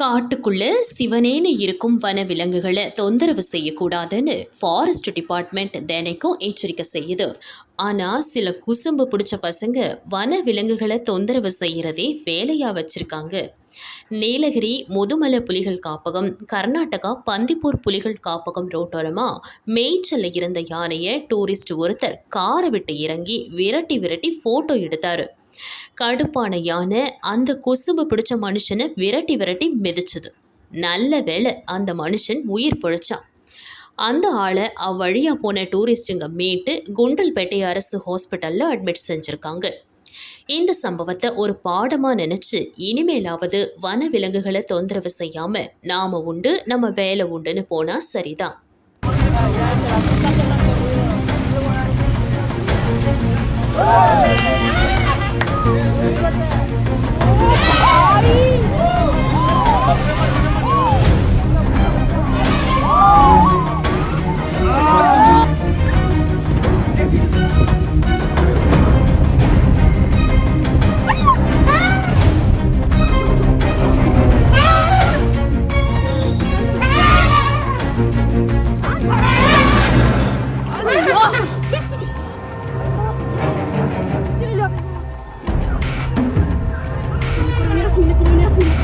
காட்டுக்குள்ள சிவனேன்னு இருக்கும் வன விலங்குகளை தொந்தரவு செய்யக்கூடாதுன்னு ஃபாரஸ்ட் டிபார்ட்மெண்ட் தினைக்கும் எச்சரிக்கை செய்யுது. ஆனால் சில குசும்பு பிடிச்ச பசங்க வன விலங்குகளை தொந்தரவு செய்யறதே வேலையா வச்சிருக்காங்க. நீலகிரி முதுமலை புலிகள் காப்பகம் கர்நாடகா பந்திப்பூர் புலிகள் காப்பகம் ரோட்டோரமா மேய்ச்சல்ல இருந்த யானையை டூரிஸ்ட் ஒருத்தர் காரை விட்டு இறங்கி விரட்டி விரட்டி ஃபோட்டோ எடுத்தாரு. கடுப்பான யானை அந்த கொசும்பு பிடிச்ச மனுஷனை விரட்டி விரட்டி மிதிச்சது. நல்ல வேளை அந்த மனுஷன் உயிர் பிழைச்சான். அந்த ஆளை அவ்வழியாக போன டூரிஸ்ட்டுங்க மீட்டு குண்டல்பேட்டை அரசு ஹாஸ்பிட்டலில் அட்மிட் செஞ்சுருக்காங்க இந்த சம்பவத்தை ஒரு பாடமாக நினச்சி இனிமேலாவது வன விலங்குகளை தொந்தரவு செய்யாமல் நாம் உண்டு நம்ம வேலை உண்டுன்னு போனால் சரிதான் Hey!